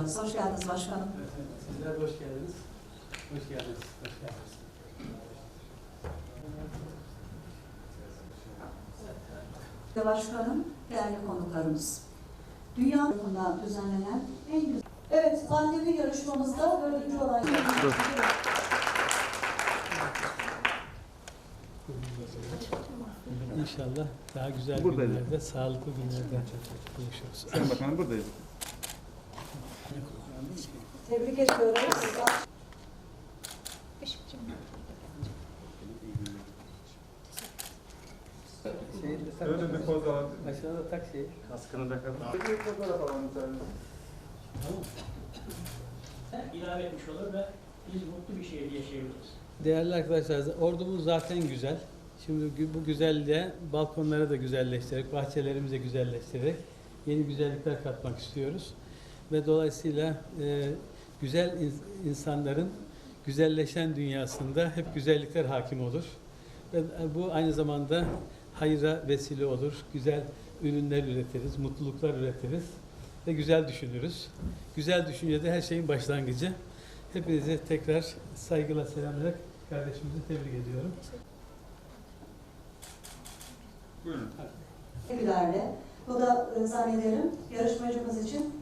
ediyoruz. Hoş geldiniz başkanım. Evet, Sizler de hoş geldiniz. Hoş geldiniz. Hoş geldiniz. Ve başkanım, değerli konuklarımız. Dünya tarafından düzenlenen en güzel... Evet, pandemi yarışmamızda dördüncü olan... İnşallah daha güzel Buradayız. günlerde, sağlıklı günlerde buluşuruz. Sayın Bakanım buradayız. Tebrik ediyoruz. Öyle bir poz alalım. Aşağıda tak şey. Kaskını takalım. Peki bir fotoğraf alalım sen. Tamam. ilave etmiş olur ve biz mutlu bir şehir yaşayabiliriz. Değerli arkadaşlar, ordumuz zaten güzel. Şimdi bu güzelliğe balkonları da güzelleştirerek, bahçelerimizi de güzelleştirerek yeni güzellikler katmak istiyoruz. Ve dolayısıyla e, güzel ins- insanların güzelleşen dünyasında hep güzellikler hakim olur. Ve e, bu aynı zamanda hayra vesile olur. Güzel ürünler üretiriz, mutluluklar üretiriz ve güzel düşünürüz. Güzel düşüncede her şeyin başlangıcı. Hepinizi tekrar saygıyla selamlayarak kardeşimizi tebrik ediyorum. Buyurun. Teşekkürlerle. Bu da e, zannederim yarışmacımız için